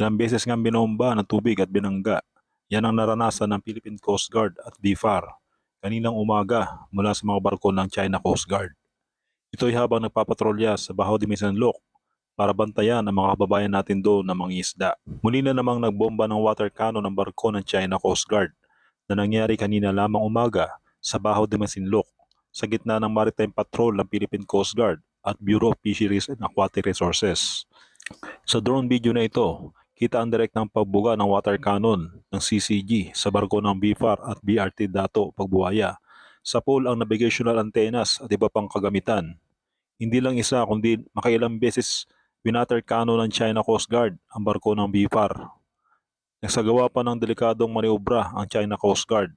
Ilang beses nga binomba ng tubig at binangga. Yan ang naranasan ng Philippine Coast Guard at BFAR kaninang umaga mula sa mga barko ng China Coast Guard. Ito'y habang nagpapatrolya sa Baho de Misanlok para bantayan ang mga kababayan natin doon na mga isda. Muli na namang nagbomba ng water cannon ng barko ng China Coast Guard na nangyari kanina lamang umaga sa Baho de Masinloc sa gitna ng maritime patrol ng Philippine Coast Guard at Bureau of Fisheries and Aquatic Resources. Sa drone video na ito, kita ang direktang pagbuga ng water cannon ng CCG sa barko ng BFAR at BRT Dato Pagbuhaya sa pole ang navigational antennas at iba pang kagamitan. Hindi lang isa kundi makailang beses winater cannon ng China Coast Guard ang barko ng BFAR. Nagsagawa pa ng delikadong maniobra ang China Coast Guard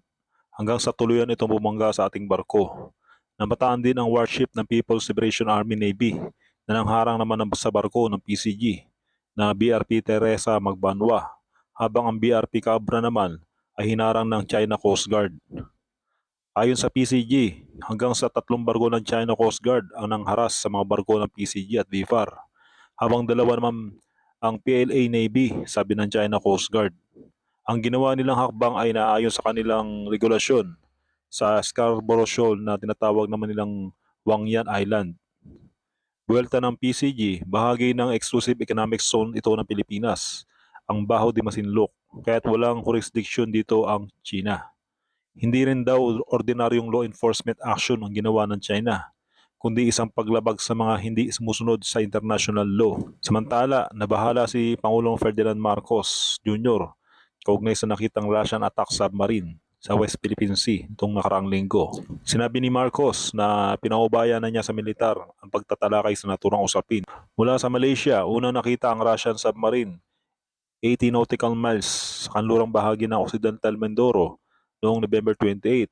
hanggang sa tuluyan itong bumangga sa ating barko. Namataan din ang warship ng People's Liberation Army Navy na nangharang naman ng sa barko ng PCG na BRP Teresa Magbanwa habang ang BRP Cabra naman ay hinarang ng China Coast Guard. Ayon sa PCG, hanggang sa tatlong barko ng China Coast Guard ang nangharas sa mga barko ng PCG at BFAR, habang dalawa naman ang PLA Navy, sabi ng China Coast Guard. Ang ginawa nilang hakbang ay naayon sa kanilang regulasyon sa Scarborough Shoal na tinatawag naman nilang Wangyan Island. Buwelta ng PCG, bahagi ng Exclusive Economic Zone ito ng Pilipinas, ang Baho de Masinloc, kaya't walang jurisdiction dito ang China. Hindi rin daw ordinaryong law enforcement action ang ginawa ng China, kundi isang paglabag sa mga hindi sumusunod sa international law. Samantala, nabahala si Pangulong Ferdinand Marcos Jr. kaugnay sa nakitang Russian attack submarine sa West Philippine Sea itong nakaraang linggo. Sinabi ni Marcos na pinaubayan na niya sa militar ang pagtatalakay sa naturang usapin. Mula sa Malaysia, unang nakita ang Russian submarine 80 nautical miles sa kanlurang bahagi ng Occidental Mindoro noong November 28.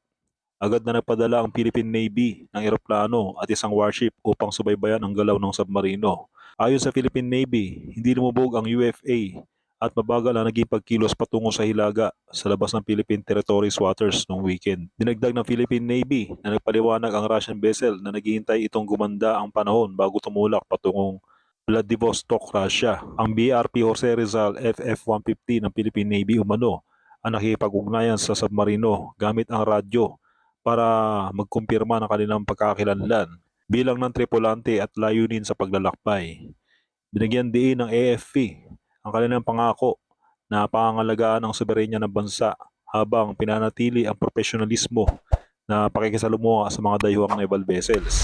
Agad na nagpadala ang Philippine Navy ng eroplano at isang warship upang subaybayan ang galaw ng submarino. Ayon sa Philippine Navy, hindi lumubog ang UFA at mabagal ang naging pagkilos patungo sa Hilaga sa labas ng Philippine Territories waters noong weekend. Dinagdag ng Philippine Navy na nagpaliwanag ang Russian vessel na naghihintay itong gumanda ang panahon bago tumulak patungong Vladivostok, Russia. Ang BRP Jose Rizal FF-150 ng Philippine Navy umano ang nakikipag-ugnayan sa submarino gamit ang radyo para magkumpirma ng kanilang pagkakakilanlan bilang ng tripulante at layunin sa paglalakbay. Binigyan din ng AFP ang kanilang pangako na pangangalagaan ang soberenya ng bansa habang pinanatili ang profesionalismo na pakikisalamuha sa mga dayuhang naval vessels.